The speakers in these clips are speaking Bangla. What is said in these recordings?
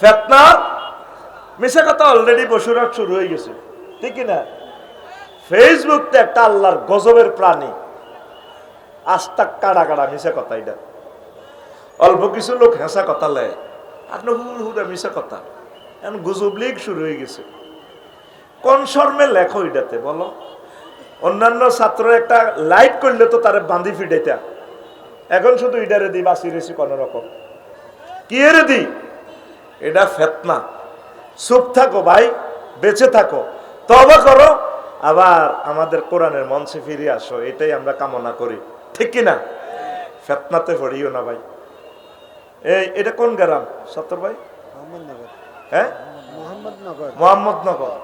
ফেতনা? মিশা কথা অলরেডি বসুরাট শুরু হয়ে গেছে। ঠিক না ফেসবুক তো একটা আল্লাহর গজবের প্রাণী। আস্তা কাড়া কাড়া মিশা কথা এটা। অল্প কিছু লোক হেসা কথা লেয়। আর হুর হুরা মিশা কথা। এখন গুজব লিগ শুরু হয়ে গেছে। কোন শর্মে লেখো এটাতে, বলো? অন্যান্য ছাত্র একটা লাইট করলে তো তারে বান্ধি ফিডাইতা। এখন শুধু ইডারে দিই বাসি রেসি কোন রকম কি রে দি? এটা ফেতনা। চুপ থাকো ভাই বেঁচে থাকো। তবে করো আবার আমাদের কোরআনের মঞ্চে ফিরে আসো এটাই আমরা কামনা করি। ঠিক কি না? ফেতনাতে পড়িও না ভাই। এই এটা কোন গ্রাম? সত্তর ভাই? মোহাম্মদনগর। হ্যাঁ? মোহাম্মদনগর। মোহাম্মদনগর।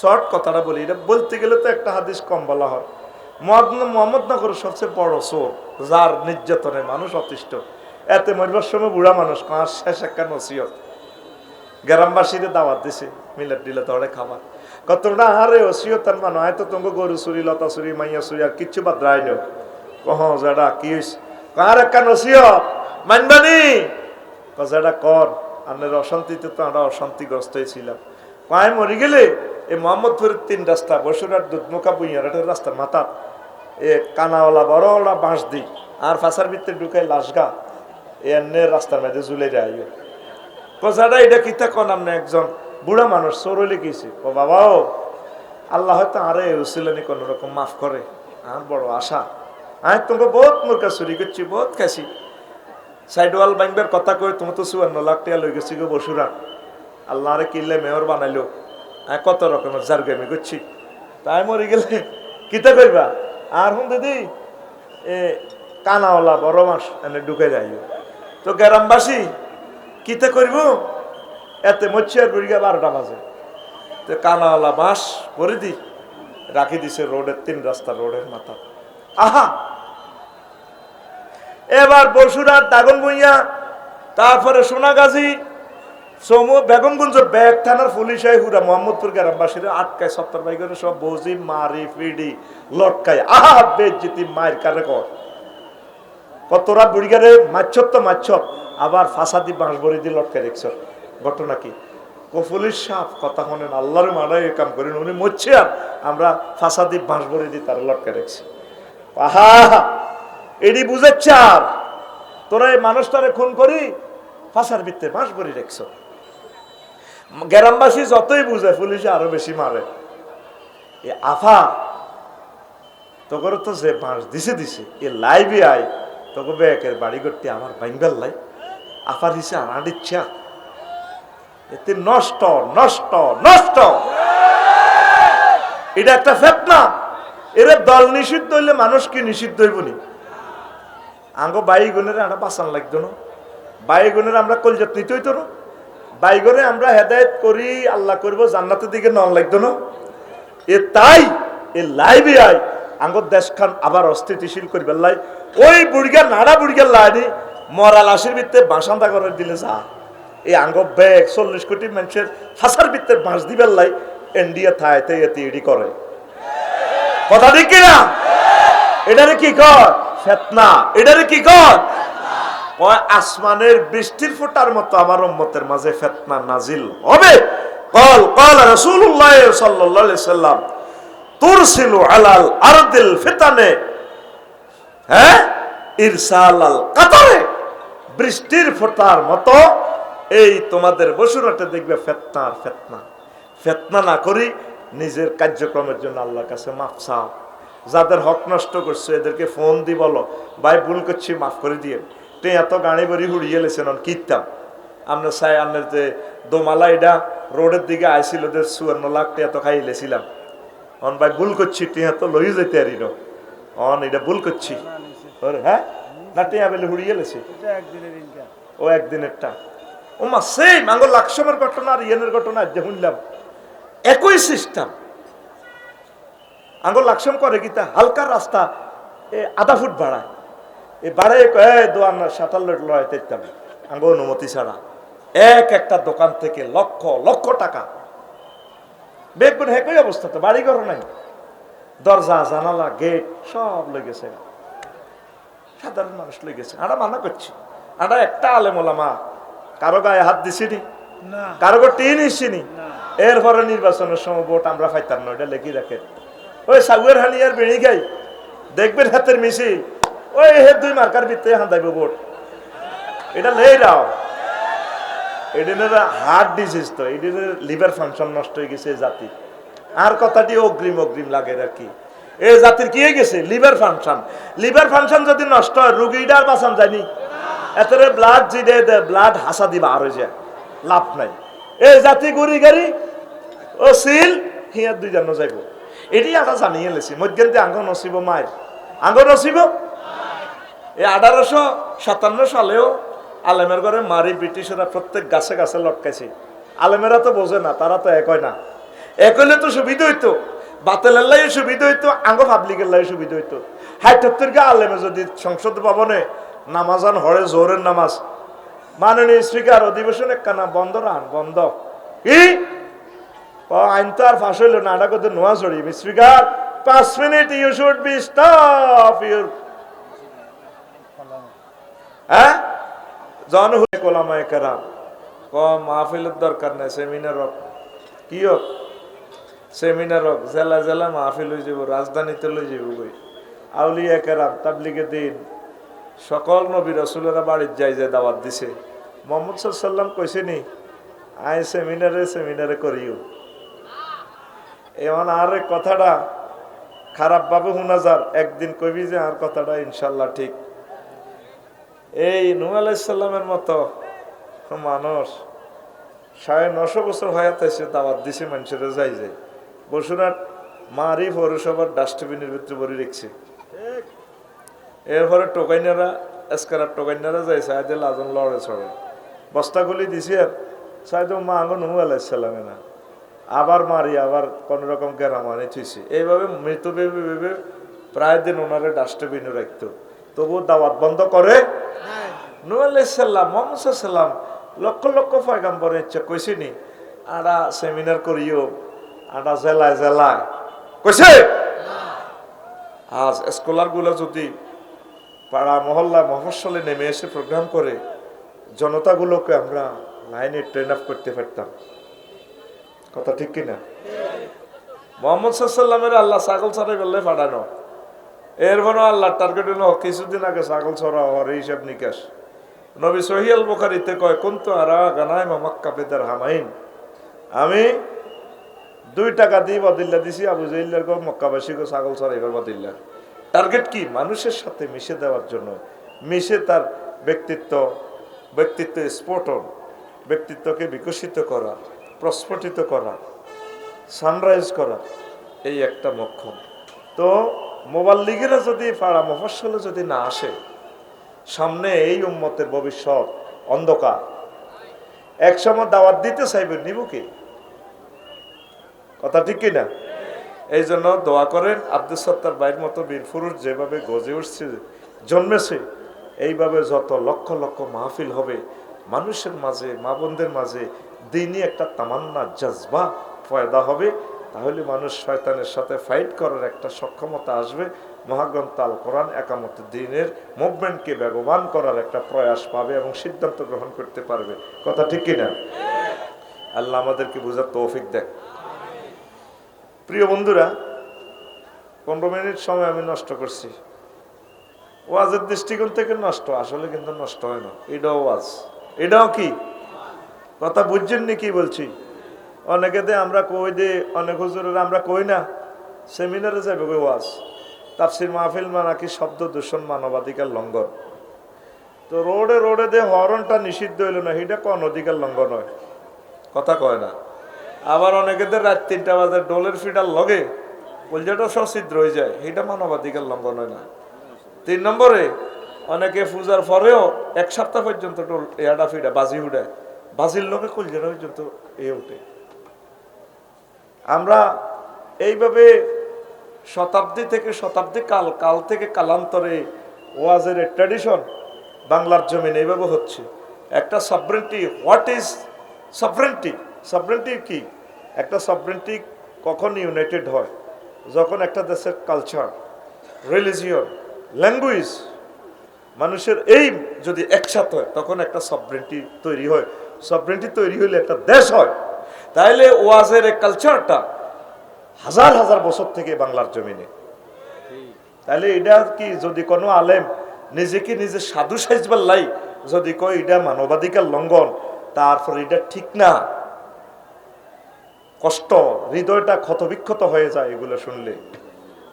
শর্ট কথাটা বলি এটা বলতে গেলে তো একটা হাদিস কম বলা হয়। মোহাম্মদ মোহাম্মদনগরের সবচেয়ে বড় চোর যার নির্যাতনে মানুষ অতিষ্ঠ। এতে মরবার সময় বুড়া মানুষ কাঁচ শেষ একটা নসিহত। গ্রামবাসীরে দাওয়াত দিছে মিলে দিলে ধরে খাবার। কতটা আরে ওসিয়ত আর মানুষ হয়তো তোমাকে গরু চুরি, লতা চুরি, মাইয়া চুরি, আর কিচ্ছু বাদ রায় নো কহ যেটা কি হইছে? কার একটা নসিহত মানবানি কজাটা কর আপনার অশান্তিতে তো আমরা অশান্তিগ্রস্ত হয়েছিলাম পায়ে মরে গেলে? এই মোহাম্মদপুরের তিন রাস্তা বসুরার দুধমুখা বুইয়ার একটা রাস্তার মাথা। এ কানাওয়ালা, বড়ওয়ালা বাঁশ দিই, আর ফাঁসার ভিতরে ঢুকাই লাশগা এ রাস্তার মধ্যে ঝুলে যায় কথাটা এটা কিতা কন আপনি একজন বুড়া মানুষ চোরলে গেছে ও বাবাও, আল্লাহ হয়তো আরে উসিলানি কোন রকম মাফ করে। আর বড় আশা। আমি তোমাকে বহুত মুরকা চুরি করছি, বহুত খাইছি। সাইড ওয়াল ব্যাংকের কথা কই তুমি তো চুয়ান্ন লাখ টাকা লই গেছি গো বসুরা। আল্লাহ আরে কিনলে মেয়র বানাইলো। আমি কত রকমের জারগামি করছি। তাই মরে গেলে কিতা করবা আর হুন দিদি, এ কানাওয়ালা বড় মাস, এনে ঢুকে যাইও। তো গ্রামবাসী কিতা করব? এতে মচ্ছি আর বুড়িগা বারোটা বাজে। তো কানাওয়ালা বাঁশ করে দি, রাখি দিছে রোডের তিন রাস্তা রোডের মাথা। আহা! এবার বসুরার দাগন বইয়া, তারপরে সোনাগাজী, সমু বেগমগঞ্জ ব্যাগ থানার পুলিশ হুরা মোহাম্মদপুর গ্রামবাসীরা আটকায়, সত্তর বাই করে সব বৌজি, মারি ফিডি লটকায়। আহা বেজিতি মায়ের কারে কর। কতরা বুড়িগারে মাছত তো মাছত আবার ফাঁসাদি বাঁশ বড়ি দিয়ে লটকায় দেখছ। ঘটনা কি? কফুলির সাপ কথা শোনেন আল্লাহর মারাই কাম করেন উনি মরছে আর আমরা ফাঁসাদি বাঁশ বড়ি দিয়ে তারা লটকায় রেখছি আহা! এডি বুঝাচ্ছে আর। তোরা এই মানুষটারে খুন করি, ফাঁসার ভিত্তে বাঁশ বড়ি রেখছ গ্রামবাসী যতই বুঝে, পুলিশে আরও বেশি মারে। এ আফা তোকে তো যে বাঁশ দিছে দিছে, এ লাইভে আয় তোকে বেকের বাড়ি করতে আমার বাইঙ্গাল লাই আফা দিছে আমার ইচ্ছা। এতে নষ্ট নষ্ট নষ্ট। এটা একটা ফেতনা। এরা দল নিষিদ্ধ হইলে মানুষ কি নিষিদ্ধ হইব নি? আঙ্গ বাইগুনের আমরা বাঁচান লাগতো না। বাইগুনের আমরা কলজাত নিতে হইতো না। বাইগনে আমরা হেদায়ত করি, আল্লাহ করব, জান্নাতের দিকে নন লাগতো না। এ তাই, এ লাইভে আই আঙ্গর দেশখান আবার অস্থিতিশীল করবে লাই। ওই বুড়িয়া নাড়া বুড়িয়া লাইনি মরা লাশের ভিত্তে বাসান্দা করে দিলে যা। এই আঙ্গ ব্যাগ চল্লিশ কোটি মানুষের ফাঁসার ভিত্তে বাঁশ দিবার লাই ইন্ডিয়া থাইতে এতে এডি করে। কথা ঠিক কিনা? এটারে কি কর ফেতনা। এটারে কি কর আসমানের বৃষ্টির ফোঁটার মতো আমার উম্মতের মাঝে ফেতনা নাজিল হবে। কল কল রাসূলুল্লাহ সাল্লাল্লাহু আলাইহি সাল্লাম, তুরসিলু আলাল আরদিল ফিতানে হ্যাঁ? ইরসালাল কাতারে। বৃষ্টির ফোঁটার মতো এই তোমাদের বসুরাটে দেখবে ফেতনার ফেতনা। ফেতনা না করি নিজের কার্যক্রমের জন্য আল্লাহর কাছে মাফ চাও। যাদের হক নষ্ট করছে এদেরকে ফোন দি বলো ভাই ভুল করছি মাফ করে দিয়ে। তে এত গাড়ি বাড়ি হুড়িয়ে লেছেন কীর্তাম আমরা চাই আপনার যে দোমালা এটা রোডের দিকে আইছিল ওদের চুয়ান্ন লাখ টাকা এত খাই লেছিলাম। অন ভাই ভুল করছি টিয়া তো লই যেতে আরি অন এটা ভুল করছি। হ্যাঁ? না টিয়া বেলে হুড়িয়ে লেছি এটা একদিনের ইনকাম। ও একদিনেরটা। ও মা সেই মাঙ্গল লাকসমের ঘটনা আর ইয়েনের ঘটনা যে শুনলাম। একই সিস্টেম আঙ্গল লাকসম করে কি হালকা রাস্তা এ আধা ফুট বাড়ায় এ বাড়ায় কয়ে দোয়ান সাঁতার লড়াই তেতাম আঙ্গ অনুমতি ছাড়া। এক একটা দোকান থেকে লক্ষ লক্ষ টাকা। বেগুন একই অবস্থা তো বাড়ি ঘর নাই। দরজা জানালা গেট সব লেগেছে। সাধারণ মানুষ লেগেছে আমরা মানা করছি। আমরা একটা আলেম ওলামা কারও গায়ে হাত দিছিনি না। কারও টিন ইসিনি। এরপরে নির্বাচনের সময় ভোট আমরা ফাইতাম না ওটা লেখি। রাখে ওই সাগুয়ের হানি আর বেড়ি গাই দেখবেন হাতের মিছিল ওই হে দুই মার্কার ভিত্তিতে হান্দাইব ভোট। এটা লেই রাও। এডিনের হার্ট ডিজিজ তো এডিনের লিভার ফাংশন নষ্ট হয়ে গেছে জাতি। আর কথাটি অগ্রিম অগ্রিম লাগে আর কি। এই জাতির কি গেছে? লিভার ফাংশন লিভার ফাংশন যদি নষ্ট হয় রুগীটা আর বাঁচান যায়নি। এতরে ব্লাড জিডে ব্লাড হাসা দিবা আর হয়ে যায়। লাভ নাই। এই জাতি গুড়ি গাড়ি, ও সিল হিয়ার দুই জানো যাইব এটি আটা জানিয়ে লেছি। মধ্যে আঙ্গ নসিব মায়ের। আঙ্গ নসিব? এই আঠারোশো সাতান্ন সালেও আলেমের ঘরে মারি ব্রিটিশরা প্রত্যেক গাছে গাছে লটকাইছে। আলেমেরা তো বোঝে না, তারা তো এক হয় না। এক হইলে তো সুবিধা হইতো। বাতেলের লাই সুবিধা হইতো, আঙ্গ পাবলিকের লাই সুবিধা হইতো। হাইটাত্তর গা আলেমে যদি সংসদ ভবনে নামাজান হরে জোরের নামাজ? মাননীয় স্পিকার, অধিবেশন একখানা বন্ধ রান, বন্ধ। কি? আইন তো আর ফাঁস হইল না করতে নোয়া চড়ি স্পিকার, পাঁচ minute you should be stop your হ্যাঁ? জন হয়ে কোলামায় কেরাম। ক মাহফিলের দরকার নাই, সেমিনার কি হোক? সেমিনার হোক, জেলা জেলা মাহফিল হয়ে যাব রাজধানীতে লই যাব বই। আউলিয়া কেরাম তাবলিগে দিন। সকল নবী রসুলেরা বাড়ির যাই যে দাওয়াত দিছে। মোহাম্মদ সাল্লাম কইছে নি আই সেমিনারে সেমিনারে করিও। এমন আর কথাটা খারাপ ভাবে শোনা যার, একদিন কবি যে আর কথাটা ইনশাল্লাহ ঠিক। এই নূ আলাইসাল্লামের মতো মানুষ, সাড়ে নশো বছর হয়াত এসে দাওয়াত দিছে মানুষের যাই যায় বসুরাট মারি পৌরসভার ডাস্টবিনের ভিতরে ভরে রেখছে। এরপরে টোকাইনারা, এসকারার টোকাইনারা যায় সাহেদে লাজন লড়ে ছড়ে। বস্তাগুলি দিছি আর সাহেদ মা আঙ্গ নূ আলাইসাল্লামে না। আবার মারি, আবার কোনো রকম গেরামানি থুইছে। এইভাবে মৃত ভেবে ভেবে প্রায় দিন ওনারে ডাস্টবিনে রাখতো। তবু দাওয়াত বন্ধ করে নূ আলাইসাল্লাম সাল্লাম লক্ষ লক্ষ পয়গাম্বরের ইচ্ছা কইছে নি আড়া সেমিনার করিও। আড়া জেলায় জেলায় কইছে আজ স্কলারগুলো যদি পাড়া মহল্লা মফস্বলে নেমে এসে প্রোগ্রাম করে জনতাগুলোকে আমরা লাইনে ট্রেন আপ করতে পারতাম। কথা ঠিক কিনা মোহাম্মদ সাল্লামের আল্লাহ ছাগল ছাড়াই বললে পাঠানো এরপরে আল্লাহ টার্গেট হলো কিছুদিন আগে ছাগল ছড়া হওয়ার হিসাব নিকাশ। নবী সহিয়াল বোখারিতে কয়, কোনতো আরা গানায় মামাক্কা বেদার হামাইন আমি দুই টাকা দিয়ে বদিল্লা দিছি, আবু জাইল্লার গো মক্কাবাসী গো ছাগল ছড়াইবার বদিল্লা টার্গেট কি? মানুষের সাথে মিশে দেওয়ার জন্য। মিশে তার ব্যক্তিত্ব ব্যক্তিত্ব স্ফোটন ব্যক্তিত্বকে বিকশিত করা, প্রস্ফুটিত করা সানরাইজ করা, এই একটা মক্ষম তো মোবাইল লিগেরা যদি পাড়া মফস্বলে যদি না আসে, সামনে এই উম্মতের ভবিষ্যৎ অন্ধকার। একসময় দাওয়াত দিতে চাইবেন নিব কি? কথা ঠিক কিনা? এই জন্য দোয়া করেন আব্দুল সত্তার বাইর মতো বীর পুরুষ যেভাবে গজে উঠছে, জন্মেছে, এইভাবে যত লক্ষ লক্ষ মাহফিল হবে, মানুষের মাঝে, মা বোনদের মাঝে দিনই একটা তামান্না, জজবা পয়দা হবে। তাহলে মানুষ শয়তানের সাথে ফাইট করার একটা সক্ষমতা আসবে। মহাগ্রন্থ আল কোরআন একামত দিনের মুভমেন্টকে বেগবান করার একটা প্রয়াস পাবে এবং সিদ্ধান্ত গ্রহণ করতে পারবে। কথা ঠিক কিনা? আল্লাহ আমাদেরকে বোঝার তৌফিক দেখ প্রিয় বন্ধুরা, পনেরো মিনিট সময় আমি নষ্ট করছি। ওয়াজের দৃষ্টিকোণ থেকে নষ্ট, আসলে কিন্তু নষ্ট হয় না। এটাও ওয়াজ। এটাও কি? কথা বুঝছেন নি কি বলছি? অনেকে দে আমরা কই দে, অনেক হুজুরের আমরা কই না, সেমিনারে যাবে কই ওয়াজ? তাফসির মাহফিল মানা কি শব্দ দূষণ মানবাধিকার লঙ্ঘন? তো রোডে রোডে দে হরনটা নিষিদ্ধ হইল না সেটা কোন অধিকার লঙ্ঘন হয়? কথা কয় না। আবার অনেকেদের রাত তিনটা বাজে ডোলের ফিটার লগে। কলজাটা সছিদ্র হয়ে যায়। এটা মানবাধিকার লঙ্ঘন হয় না। তিন নম্বরে, অনেকে পূজার পরেও এক সপ্তাহ পর্যন্ত টোল এয়াডা ফিডা, বাজি উঠে বাজির লোকে কলজাটা পর্যন্ত এ উঠে আমরা এইভাবে শতাব্দী থেকে শতাব্দী কাল কাল থেকে কালান্তরে ওয়াজের ট্র্যাডিশন বাংলার জমিন এইভাবে হচ্ছে। একটা সাবরেন্টি হোয়াট ইজ সাবরেন্টি সাবরেন্টি কি? একটা সাবরেন্টি কখন ইউনাইটেড হয়? যখন একটা দেশের কালচার রিলিজিয়ন ল্যাঙ্গুয়েজ মানুষের এই যদি একসাথে হয়, তখন একটা সাবরেন্টি তৈরি হয়। সফরেন্টি তৈরি হইলে একটা দেশ হয়। তাইলে ওয়াজের এই কালচারটা হাজার হাজার বছর থেকে বাংলার জমিনে। তাহলে এটা কি যদি কোনো আলেম নিজেকে নিজে সাধু সাইজবার লাই যদি কয়, এটা মানবাধিকার লঙ্ঘন, তারপর এটা ঠিক না। কষ্ট, হৃদয়টা ক্ষতবিক্ষত হয়ে যায় এগুলো শুনলে।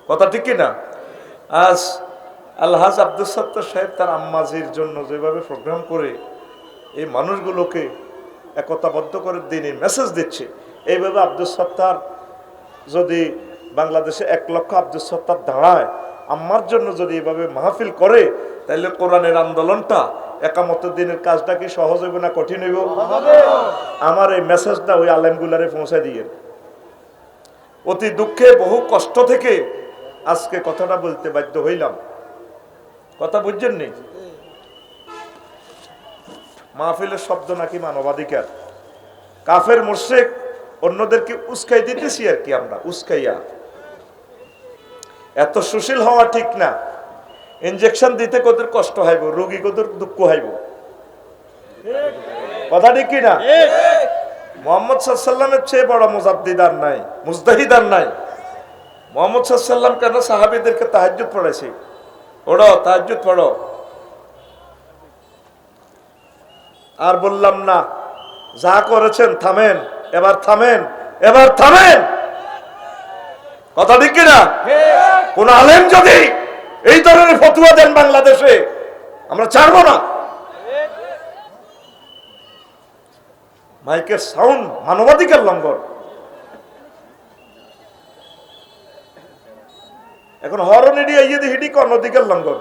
কথা ঠিক না আজ আলহাজ আব্দুল সত্তর সাহেব তার আম্মাজির জন্য যেভাবে প্রোগ্রাম করে এই মানুষগুলোকে একতাবদ্ধ করে দিনের মেসেজ দিচ্ছে। এইভাবে আব্দুল সত্তার যদি বাংলাদেশে এক লক্ষ আব্দুল সত্তার দাঁড়ায়, আম্মার জন্য যদি এভাবে মাহফিল করে তাহলে কোরআনের আন্দোলনটা একামতের দিনের কাজটা কি সহজ হইব না কঠিন হইব? আমার এই মেসেজটা ওই আলেমগুলারে পৌঁছে দিয়ে অতি দুঃখে, বহু কষ্ট থেকে আজকে কথাটা বলতে বাধ্য হইলাম। কথা বুঝছেন নি? মাহফিলের শব্দ নাকি মানবাধিকার? কাফের মোর্শেক অন্যদেরকে উস্কাই দিতেছি আর কি আমরা, উস্কাইয়া। এত সুশীল হওয়া ঠিক না। ইনজেকশন দিতে কত কষ্ট হইব? রোগী কত দুঃখ হইব? কথা ঠিক কি না মোহাম্মদ সাল্লামের চেয়ে বড় মুজাদ্দিদার নাই মুজদাহিদার নাই। মোহাম্মদ সাল্লাম কেন সাহাবিদেরকে তাহাজ্জুদ পড়েছে পড়ো তাহাজ্জুদ পড়ো। আর বললাম না যা করেছেন থামেন এবার থামেন এবার থামেন। কথা ঠিক কিনা? কোন আলেম যদি এই ধরনের ফতুয়া দেন বাংলাদেশে। আমরা ছাড়বো না। মাইকের সাউন্ড মানবাধিকার লঙ্ঘন। এখন হরন এড়িয়ে ইয়ে হিডি অনধিকার লঙ্ঘন।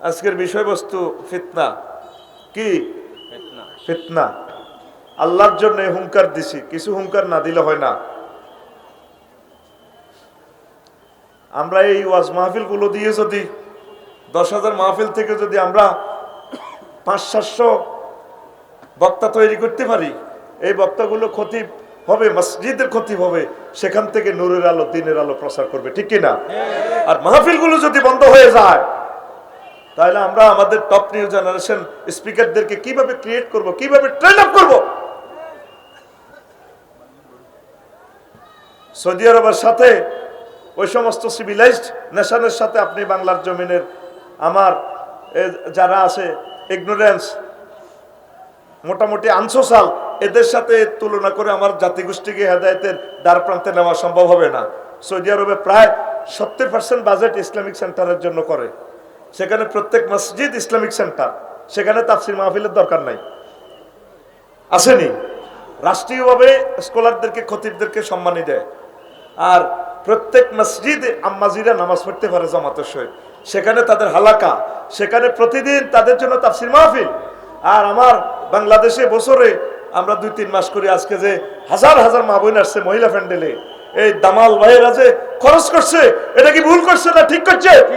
আজকের বিষয়বস্তু ফিতনা। কি? ফিতনা। আল্লাহর জন্য হুঙ্কার দিছি কিছু হুঙ্কার না দিলে হয় না। আমরা এই ওয়াজ মাহফিলগুলো দিয়ে যদি দশ হাজার মাহফিল থেকে যদি আমরা পাঁচ, সাতশো বক্তা তৈরি করতে পারি, এই বক্তাগুলো ক্ষতি হবে, মসজিদের ক্ষতি হবে, সেখান থেকে নূরের আলো, দিনের আলো প্রচার করবে, ঠিক কিনা? আর মাহফিলগুলো যদি বন্ধ হয়ে যায়, তাহলে আমরা আমাদের টপ নিউ জেনারেশন স্পিকারদেরকে কীভাবে ক্রিয়েট করব, কীভাবে ট্রেন আপ করব? সৌদি আরবের সাথে ওই সমস্ত সিভিলাইজড নেশনের সাথে আপনি বাংলার জমিনের আমার যারা আছে ইগনোরেন্স মোটামুটি আনসোসাল এদের সাথে তুলনা করে আমার জাতিগোষ্ঠীকে হেদায়তের দ্বার প্রান্তে নেওয়া সম্ভব হবে না। সৌদি আরবে প্রায় সত্তর পার্সেন্ট বাজেট ইসলামিক সেন্টারের জন্য করে। সেখানে প্রত্যেক মসজিদ ইসলামিক সেন্টার সেখানে তাফসির মাহফিলের দরকার নাই। আসেনি। রাষ্ট্রীয়ভাবে স্কলারদেরকে খতিবদেরকে সম্মানী দেয়। আর প্রত্যেক মসজিদে আম্মাজিরা নামাজ পড়তে পারে জামাতের সহিত। সেখানে তাদের হালাকা, সেখানে প্রতিদিন তাদের জন্য তাফসির মাহফিল। আর আমার বাংলাদেশে বছরে আমরা দুই তিন মাস করি, আজকে যে হাজার হাজার মা বোন আসছে মহিলা প্যান্ডেলে। এই দামাল ভাইয়েরা যে খরচ করছে, এটা কি ভুল করছে না ঠিক করছে?